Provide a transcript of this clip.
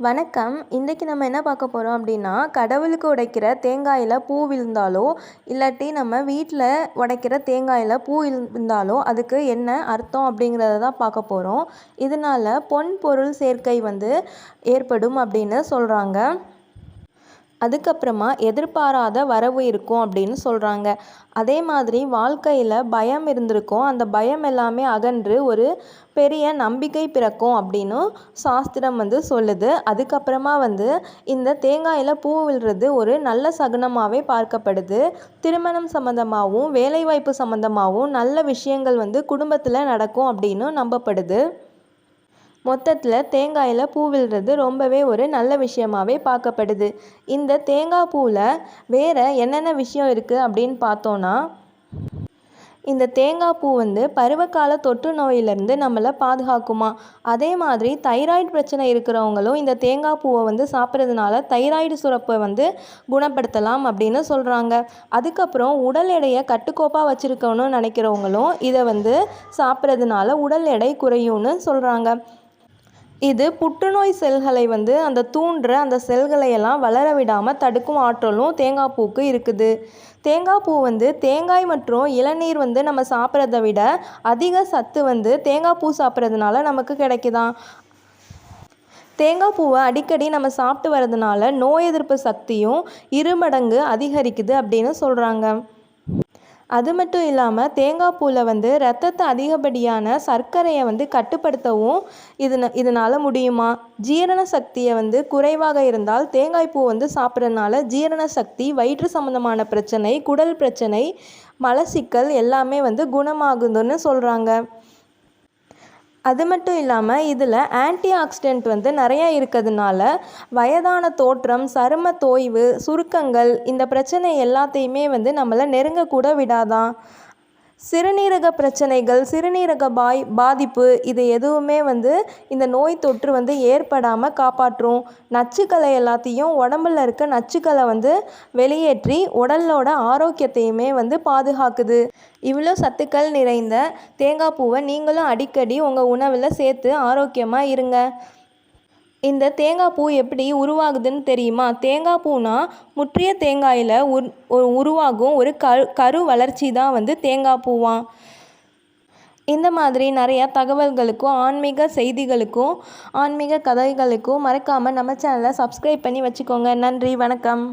வணக்கம். இன்றைக்கி நம்ம என்ன பார்க்க போகிறோம் அப்படின்னா கடவுளுக்கு உடைக்கிற தேங்காயில் பூ விழுந்தாலோ இல்லாட்டி நம்ம வீட்டில் உடைக்கிற தேங்காயில் பூ இருந்தாலோ அதுக்கு என்ன அர்த்தம் அப்படிங்கிறத தான் பார்க்க போகிறோம் இதனால் பொன் பொருள் சேர்க்கை வந்து ஏற்படும் அப்படின்னு சொல்கிறாங்க அதுக்கப்புறமா எதிர்பாராத வரவு இருக்கும் அப்படின்னு சொல்கிறாங்க அதே மாதிரி வாழ்க்கையில் பயம் இருந்திருக்கும். அந்த பயம் எல்லாமே அகன்று ஒரு பெரிய நம்பிக்கை பிறக்கும் அப்படின்னு சாஸ்திரம் வந்து சொல்லுது. அதுக்கப்புறமா வந்து இந்த தேங்காயில் பூ விழுறது ஒரு நல்ல சகுனமாகவே பார்க்கப்படுது. திருமணம் சம்மந்தமாகவும் வேலைவாய்ப்பு சம்மந்தமாகவும் நல்ல விஷயங்கள் வந்து குடும்பத்தில் நடக்கும் அப்படின்னு நம்பப்படுது. மொத்தத்தில் தேங்காயில் பூ விழுறது ரொம்பவே ஒரு நல்ல விஷயமாகவே பார்க்கப்படுது. இந்த தேங்காய் பூவில் வேறு என்னென்ன விஷயம் இருக்குது அப்படின்னு பார்த்தோன்னா இந்த தேங்காய் பூ வந்து பருவகால தொற்று நோயிலேருந்து நம்மளை பாதுகாக்குமா? அதே மாதிரி தைராய்டு பிரச்சனை இருக்கிறவங்களும் இந்த தேங்காய் பூவை வந்து சாப்பிட்றதுனால தைராய்டு சுரப்பை வந்து குணப்படுத்தலாம் அப்படின்னு சொல்கிறாங்க அதுக்கப்புறம் உடல் எடையை கட்டுக்கோப்பாக வச்சுருக்கணும்னு நினைக்கிறவங்களும் இதை வந்து சாப்பிட்றதுனால உடல் எடை குறையும்னு சொல்கிறாங்க இது புற்றுநோய் செல்களை வந்து அந்த தூண்டுற அந்த செல்களை எல்லாம் வளர விடாமல் தடுக்கும் ஆற்றலும் தேங்காய் பூக்கு இருக்குது. தேங்காய் பூ வந்து தேங்காய் மற்றும் இளநீர் வந்து நம்ம சாப்பிட்றத விட அதிக சத்து வந்து தேங்காய் பூ சாப்பிட்றதுனால நமக்கு கிடைக்குதான். தேங்காய் பூவை அடிக்கடி நம்ம சாப்பிட்டு வரதுனால நோய் எதிர்ப்பு சக்தியும் இருமடங்கு அதிகரிக்குது அப்படின்னு சொல்கிறாங்க அது மட்டும் இல்லாமல் தேங்காய் பூவில் வந்து ரத்தத்தை அதிகப்படியான சர்க்கரையை வந்து கட்டுப்படுத்தவும் இது இதனால் முடியுமா? ஜீரண சக்தியை வந்து குறைவாக இருந்தால் தேங்காய் பூ வந்து சாப்பிட்றதுனால ஜீரண சக்தி வயிற்று சம்மந்தமான பிரச்சனை குடல் பிரச்சனை மலச்சிக்கல் எல்லாமே வந்து குணமாகுதுன்னு சொல்கிறாங்க அது மட்டும் இல்லாமல் இதில் ஆன்டி ஆக்சிடென்ட் வந்து நிறையா இருக்கிறதுனால வயதான தோற்றம் சரும தோய்வு சுருக்கங்கள் இந்த பிரச்சனை எல்லாத்தையுமே வந்து நம்மளை நெருங்கக்கூட விடாதான். சிறுநீரக பிரச்சனைகள் சிறுநீரக பாய் பாதிப்பு இது எதுவுமே வந்து இந்த நோய் தொற்று வந்து ஏற்படாமல் காப்பாற்றும் நச்சுக்களை எல்லாத்தையும் உடம்புல இருக்க நச்சுக்களை வந்து வெளியேற்றி உடலோட ஆரோக்கியத்தையுமே வந்து பாதுகாக்குது. இவ்வளோ சத்துக்கள் நிறைந்த தேங்காய் பூவை நீங்களும் அடிக்கடி உங்கள் உணவில் சேர்த்து ஆரோக்கியமாக இருங்க. இந்த தேங்காய் பூ எப்படி உருவாகுதுன்னு தெரியுமா? தேங்காய் பூனா முற்றிய தேங்காயில் உர் உருவாகும் ஒரு கரு கரு வளர்ச்சி தான் வந்து தேங்காய் பூவான் இந்த மாதிரி நிறையா தகவல்களுக்கும் ஆன்மீக செய்திகளுக்கும் ஆன்மீக கதைகளுக்கும் மறக்காமல் நம்ம சேனலை சப்ஸ்கிரைப் பண்ணி வச்சுக்கோங்க. நன்றி வணக்கம்.